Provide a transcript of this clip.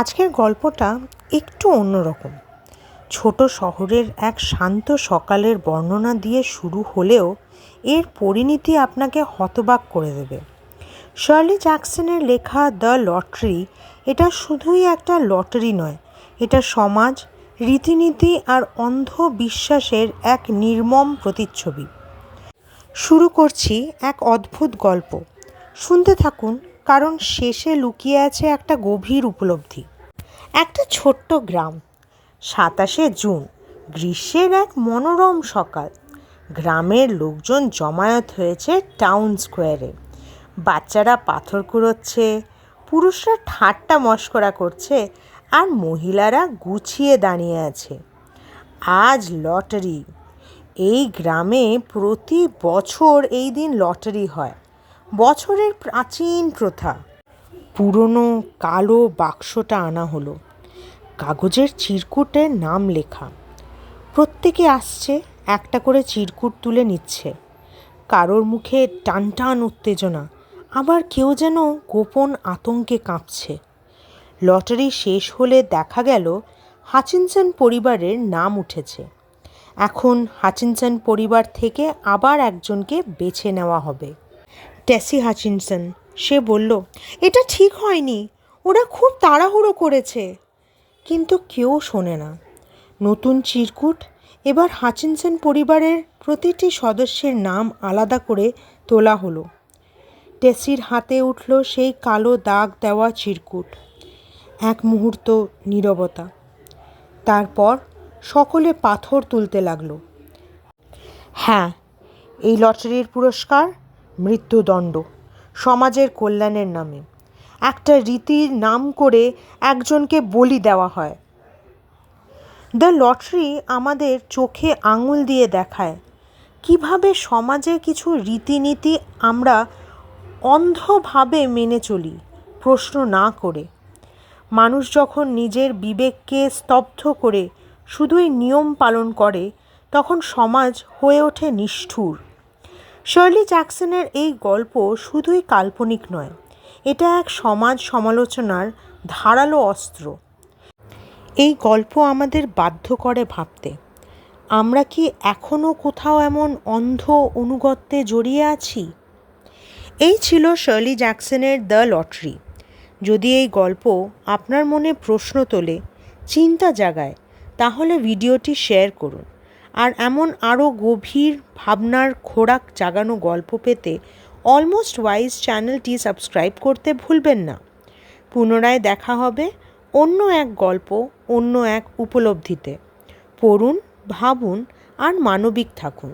আজকের গল্পটা একটু অন্যরকম। ছোট শহরের এক শান্ত সকালের বর্ণনা দিয়ে শুরু হলেও এর পরিণতি আপনাকে হতবাক করে দেবে। শার্লি জ্যাকসনের লেখা দ্য লটারি এটা শুধুই একটা লটারি নয়, এটা সমাজ, রীতিনীতি আর অন্ধ বিশ্বাসের এক নির্মম প্রতিচ্ছবি। শুরু করছি এক অদ্ভুত গল্প। শুনতে থাকুন কারণ শেষে লুকিয়ে আছে একটা গভীর উপলব্ধি। একটা ছোট্ট গ্রাম। সাতাশে জুন, গ্রীষ্মের এক মনোরম সকাল। গ্রামের লোকজন জমায়েত হয়েছে টাউন স্কোয়ারে। বাচ্চারা পাথর কুড়োচ্ছে, পুরুষরা ঠাট্টা মস্করা করছে আর মহিলারা গুছিয়ে দাঁড়িয়ে আছে। আজ লটারি। এই গ্রামে প্রতি বছর এই দিন লটারি হয়। বছরের প্রাচীন প্রথা। পুরনো কালো বাক্সটা আনা হলো। কাগজের চিরকুটে নাম লেখা। প্রত্যেকে আসছে, একটা করে চিরকুট তুলে নিচ্ছে। কারোর মুখে টান টান উত্তেজনা, আবার কেউ যেন গোপন আতঙ্কে কাঁপছে। লটারি শেষ হলে দেখা গেল, হাচিনসন পরিবারের নাম উঠেছে। এখন হাচিনসন পরিবার থেকে আবার একজনকে বেছে নেওয়া হবে। টেসি হাচিনসন। সে বলল, এটা ঠিক হয়নি। ওরা খুব তাড়াহুড়ো করেছে। কিন্তু কেউ শোনে না। নতুন চিরকুট, এবার হাচিনসন পরিবারের প্রতিটি সদস্যের নাম আলাদা করে তোলা হলো। টেসির হাতে উঠল সেই কালো দাগ দেওয়া চিরকুট। এক মুহূর্ত নীরবতা। তারপর সকলে পাথর তুলতে লাগল। হ্যাঁ এই লটারির পুরস্কার মৃত্যুদণ্ড, সমাজের কল্যাণের নামে। একটা রীতির নাম করে একজনকে বলি দেওয়া হয়। দ্য লটারি আমাদের চোখে আঙুল দিয়ে দেখায় কীভাবে সমাজে কিছু রীতিনীতি আমরা অন্ধভাবে মেনে চলি প্রশ্ন না করে। মানুষ যখন নিজের বিবেককে স্তব্ধ করে, শুধুই নিয়ম পালন করে, তখন সমাজ হয়ে ওঠে নিষ্ঠুর। শার্লি জ্যাকসনের এই গল্প শুধুই কাল্পনিক নয়, এটা এক সমাজ সমালোচনার ধারালো অস্ত্র। এই গল্প আমাদের বাধ্য করে ভাবতে। আমরা কি এখনও কোথাও এমন অন্ধ অনুগত্যে জড়িয়ে আছি? এই ছিল শার্লি জ্যাকসনের দ্য লটারি যদি এই গল্প আপনার মনে প্রশ্ন তোলে, চিন্তা জাগায়, তাহলে ভিডিওটি শেয়ার করুন। আর এমন আরও গভীর ভাবনার খোরাক জাগানো গল্প পেতে অলমোস্ট ওয়াইজ চ্যানেলটি সাবস্ক্রাইব করতে ভুলবেন না। পুনরায় দেখা হবে অন্য এক গল্প, অন্য এক উপলব্ধিতে। পড়ুন, ভাবুন আর মানবিক থাকুন।